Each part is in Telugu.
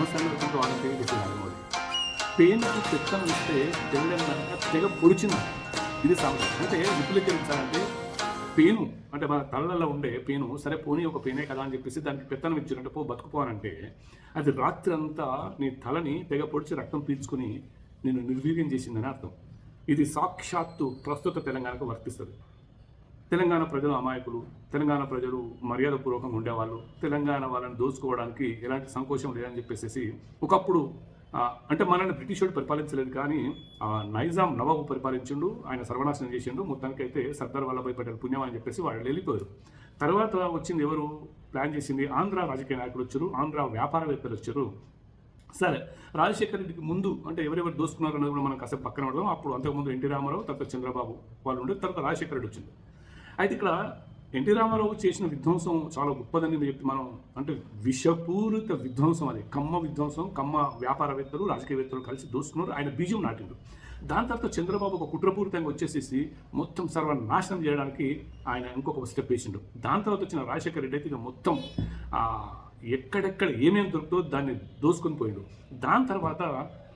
సమస్యలు అనేది వాళ్ళని తెగ చేసేది పెయిన్కి పెత్తనం ఇస్తే తెలంగాణ తెగ పొడిచింది. ఇది సమస్య. అంటే విపులీకరించాలంటే పెయిన్ అంటే మన తలలో ఉండే పెయిన్ సరే పోనీ ఒక పెయినే కదా అని చెప్పేసి దానికి పెత్తనం ఇచ్చినట్టు పో బతుకుపోనంటే అది రాత్రి అంతా నీ తలని తెగ పొడిచి రక్తం పీల్చుకుని నేను నిర్వీర్యం చేసిందని అర్థం. ఇది సాక్షాత్తు ప్రస్తుత తెలంగాణకు వర్తిస్తుంది. తెలంగాణ ప్రజలు అమాయకులు తెలంగాణ ప్రజలు మర్యాదపూర్వకంగా ఉండేవాళ్ళు తెలంగాణ వాళ్ళని దోచుకోవడానికి ఎలాంటి సంకోచం లేదని చెప్పేసి ఒకప్పుడు అంటే మనల్ని బ్రిటిష్ పరిపాలించలేదు కానీ నైజాం నవాబు పరిపాలించిండు ఆయన సర్వనాశనం చేసిండు మొత్తానికి అయితే సర్దార్ వల్లభాయ్ పటేల్ పుణ్యం అని చెప్పేసి వాళ్ళు వెళ్ళిపోయారు. తర్వాత వచ్చింది ఎవరు? ప్లాన్ చేసింది ఆంధ్ర రాజకీయ నాయకులు వచ్చారు ఆంధ్ర వ్యాపారవేత్తలు వచ్చారు. సరే రాజశేఖర రెడ్డికి ముందు అంటే ఎవరెవరు దోసుకున్నారు అనేది కూడా మనం కాసేపు పక్కన పెడదాం. అప్పుడు అంతకుముందు ఎన్టీ రామారావు తర్వాత చంద్రబాబు వాళ్ళు ఉండే తర్వాత రాజశేఖర రెడ్డి వచ్చింది అయితే ఇక్కడ ఎన్టీ రామారావు చేసిన విధ్వంసం చాలా గొప్పదని చెప్పి చెప్తే మనం అంటే విషపూరిత విధ్వంసం అది. కమ్మ విధ్వంసం కమ్మ వ్యాపారవేత్తలు రాజకీయవేత్తలు కలిసి దోసుకున్నారు. ఆయన బీజం నాటిండు. దాని తర్వాత చంద్రబాబు ఒక కుట్రపూరితంగా వచ్చేసేసి మొత్తం సర్వనాశనం చేయడానికి ఆయన ఇంకొక స్టెప్ వేసిండు. దాని తర్వాత వచ్చిన రాజశేఖర రెడ్డి అయితే ఇక మొత్తం ఎక్కడెక్కడ ఏమేమి దొరుకుతో దాన్ని దోసుకొని పోయిండు. దాని తర్వాత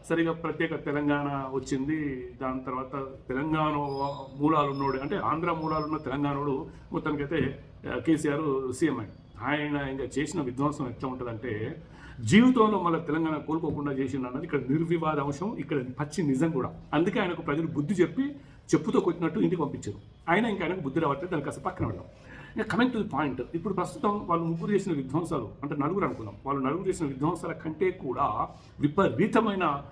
సరిగా ప్రత్యేక తెలంగాణ వచ్చింది. దాని తర్వాత తెలంగాణ మూలాలు ఉన్నోడు అంటే ఆంధ్ర మూలాలు ఉన్న తెలంగాణోడు మొత్తానికైతే కేసీఆర్ సీఎం అయ్యాడు. ఆయన ఇంకా చేసిన విధ్వంసం ఎట్లా ఉంటుందంటే జీవితంలో మళ్ళీ తెలంగాణ కోలుకోకుండా చేసిండు అన్నది ఇక్కడ నిర్వివాద అంశం ఇక్కడ పచ్చి నిజం కూడా. అందుకే ఆయనకు ప్రజలు బుద్ధి చెప్పి చెప్పుతో కొట్టినట్టు ఇంటికి పంపించారు. ఆయన ఇంకా ఆయనకు బుద్ధి రావట్లేదు దానికి కాస్త పక్కన వెళ్ళాం ఇక కమింగ్ టు ది పాయింట్ ఇప్పుడు ప్రస్తుతం వాళ్ళు ముగ్గురు చేసిన విధ్వంసాలు అంటే నలుగురు అనుకుందాం. వాళ్ళు నలుగురు చేసిన విధ్వంసాల కంటే కూడా విపరీతమైన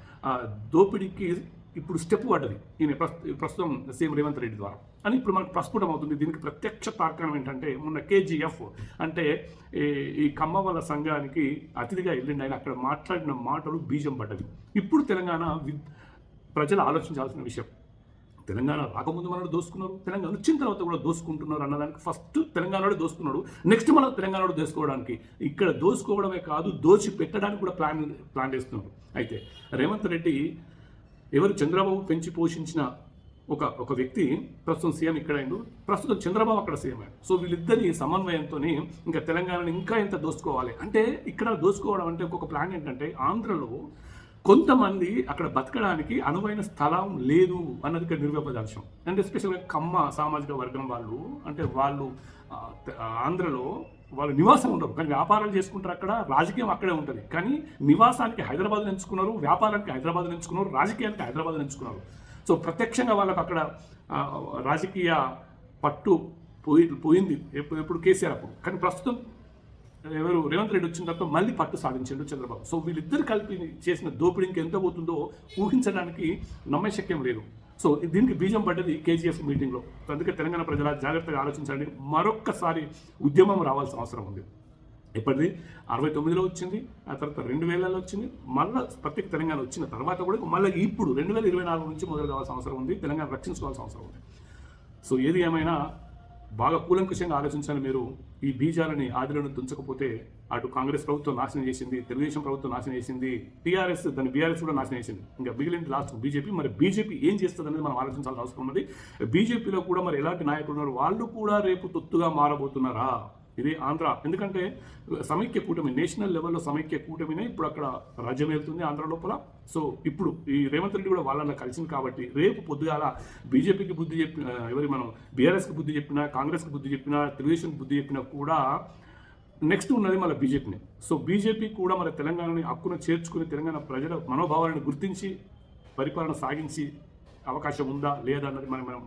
దోపిడీకి ఇప్పుడు స్టెప్ పడ్డది. ఈయన ప్రస్తుతం సీఎం రేవంత్ రెడ్డి ద్వారా. అని ఇప్పుడు మనకు ప్రస్ఫుటం అవుతుంది. దీనికి ప్రత్యక్ష తార్కాణం ఏంటంటే మొన్న కేజీఎఫ్ అంటే ఈ- ఈ కమ్మ సంఘానికి అతిథిగా వెళ్ళిండి ఆయన. అక్కడ మాట్లాడిన మాటలు బీజం పడ్డవి. ఇప్పుడు తెలంగాణ ప్రజలు ఆలోచించాల్సిన విషయం. తెలంగాణ రాకముందు మనల్ని దోసుకున్నారు తెలంగాణ వచ్చిన తర్వాత కూడా దోసుకుంటున్నారు అన్నదానికి ఫస్ట్ తెలంగాణలో దోసుకున్నాడు. నెక్స్ట్ మనం తెలంగాణలో దోసుకోవడానికి. ఇక్కడ దోసుకోవడమే కాదు దోచి పెట్టడానికి కూడా ప్లాన్ ప్లాన్ చేస్తున్నారు. అయితే రేవంత్ రెడ్డి ఎవరు చంద్రబాబు పెంచి పోషించిన ఒక ఒక వ్యక్తి ప్రస్తుతం సీఎం ఇక్కడ అయిండు. ప్రస్తుతం చంద్రబాబు అక్కడ సీఎం అయ్యాడు. సో వీళ్ళిద్దరి సమన్వయంతో ఇంకా తెలంగాణని ఇంకా ఎంత దోసుకోవాలి? అంటే ఇక్కడ దోసుకోవడం అంటే ఒక్కొక్క ప్లాన్ ఏంటంటే ఆంధ్రలో కొంతమంది అక్కడ బతకడానికి అనువైన స్థలం లేదు అన్నది ఇక్కడ నిర్వపదాంశం అంటే ఎస్పెషల్గా కమ్మ సామాజిక వర్గం వాళ్ళు అంటే వాళ్ళు ఆంధ్రలో వాళ్ళు నివాసం ఉండరు. కానీ వ్యాపారాలు చేసుకుంటారు అక్కడ రాజకీయం అక్కడే ఉంటుంది. కానీ నివాసానికి హైదరాబాద్ ఎంచుకున్నారు వ్యాపారానికి హైదరాబాద్ ఎంచుకున్నారు రాజకీయానికి హైదరాబాద్ ఎంచుకున్నారు. సో ప్రత్యక్షంగా వాళ్ళకు అక్కడ రాజకీయ పట్టు పోయి పోయింది. ఎప్పుడు ఎప్పుడు కేసీఆర్ అప్పుడు. కానీ ప్రస్తుతం ఎవరు రేవంత్ రెడ్డి వచ్చిన తర్వాత మళ్ళీ పట్టు సాధించాడు చంద్రబాబు. సో వీళ్ళిద్దరు కలిపి చేసిన దోపిడీ ఇంకా ఎంత పోతుందో ఊహించడానికి నమ్మశక్యం లేదు. సో దీనికి బీజం పడ్డది కేజీఎఫ్ మీటింగ్లో. అందుకే తెలంగాణ ప్రజల జాగ్రత్తగా ఆలోచించండి. మరొక్కసారి ఉద్యమం రావాల్సిన అవసరం ఉంది. ఎప్పటిది? అరవై తొమ్మిదిలో వచ్చింది ఆ తర్వాత రెండు వేలలో వచ్చింది మళ్ళీ ప్రత్యేక తెలంగాణ వచ్చిన తర్వాత కూడా మళ్ళీ ఇప్పుడు రెండు వేల ఇరవై నాలుగు నుంచి మొదలు కావాల్సిన అవసరం ఉంది తెలంగాణ రక్షించుకోవాల్సిన అవసరం ఉంది. సో ఏది ఏమైనా బాగా కూలంకషంగా ఆలోచించాలి మీరు. ఈ బీజాలని ఆదిలను తుంచకపోతే అటు కాంగ్రెస్ ప్రభుత్వం నాశనం చేసింది తెలుగుదేశం ప్రభుత్వం నాశనం చేసింది టీఆర్ఎస్ దాని బీఆర్ఎస్ కూడా నాశనం చేసింది. ఇంకా మిగిలిన లాస్ట్ బీజేపీ. మరి బీజేపీ ఏం చేస్తుంది అనేది మనం ఆలోచించాల్సిన అవసరం ఉన్నది. బీజేపీలో కూడా మరి ఎలాంటి నాయకులు ఉన్నారు? వాళ్ళు కూడా రేపు తొత్తుగా మారబోతున్నారా? ఇది ఆంధ్ర. ఎందుకంటే సమైక్య కూటమి నేషనల్ లెవెల్లో సమైక్య కూటమినే ఇప్పుడు అక్కడ రాజ్యం వెళ్తుంది ఆంధ్ర లోపల. సో ఇప్పుడు ఈ రేవంత్ రెడ్డి కూడా వాళ్ళని కలిసింది కాబట్టి రేపు పొద్దుగాల బీజేపీకి బుద్ధి చెప్పిన ఎవరి మనం బీఆర్ఎస్కి బుద్ధి చెప్పినా కాంగ్రెస్కి బుద్ధి చెప్పినా తెలుగుదేశంకి బుద్ధి చెప్పినా కూడా నెక్స్ట్ ఉన్నది మన బీజేపీని. సో బీజేపీ కూడా మన తెలంగాణని హక్కును చేర్చుకుని తెలంగాణ ప్రజల మనోభావాలను గుర్తించి పరిపాలన సాగించి అవకాశం ఉందా లేదా అన్నది మనం మనం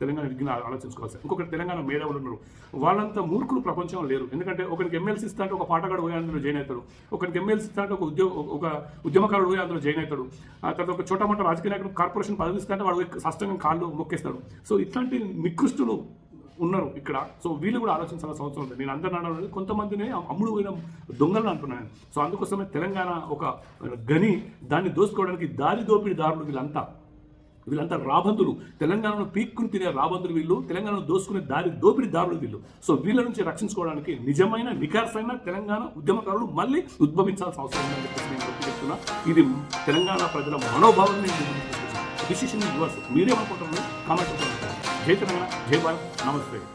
తెలంగాణ విజ్ఞాన ఆలోచించుకోవాల్సి ఇంకొకటి తెలంగాణ మేధావులు ఉన్నారు. వాళ్ళంతా మూర్ఖులు ప్రపంచం లేరు. ఎందుకంటే ఒకరికి ఎమ్మెల్సీ ఇస్తా అంటే ఒక పాటగాడు పోయి అందులో జాయిన్ అవుతాడు. ఒకరికి ఎమ్మెల్సీ ఇస్తా అంటే ఒక ఉద్యోగ ఒక ఉద్యమకారుడు పోయి అందులో జాయిన్ అవుతాడు. ఆ తర్వాత ఒక చోట మొట్ట రాజకీయ నాయకుడు కార్పొరేషన్ పదవి ఇస్తా అంటే వాడు స్పష్టంగా కాళ్ళు మొక్కేస్తాడు. సో ఇట్లాంటి నికృష్టులు ఉన్నారు ఇక్కడ. సో వీళ్ళు కూడా ఆలోచించాల్సిన అవసరం ఉంది. నేను అందరు అనడం కొంతమందిని అమ్ముడు పోయిన దొంగలను అంటున్నాను సో అందుకోసమే తెలంగాణ ఒక గని దాన్ని దోసుకోవడానికి దారి దోపిడి దారులు వీళ్ళంతా. వీళ్ళంతా రాబందులు. తెలంగాణను పీక్కుని తినే రాబందులు వీళ్ళు తెలంగాణను దోసుకునే దారి దోపిడి దారులు వీళ్ళు. సో వీళ్ళ నుంచి రక్షించుకోవడానికి నిజమైన నికార్సైన తెలంగాణ ఉద్యమకారులు మళ్ళీ ఉద్భవించాల్సిన అవసరం ఉందని చెప్పేసి నేను చెప్తున్నా. ఇది తెలంగాణ ప్రజల మనోభావం డిసిషన్ యువర్స్ మీరేమనుకుంటున్నారు? కామెంట్ జై తెలంగాణ జై భారత్. నమస్తే.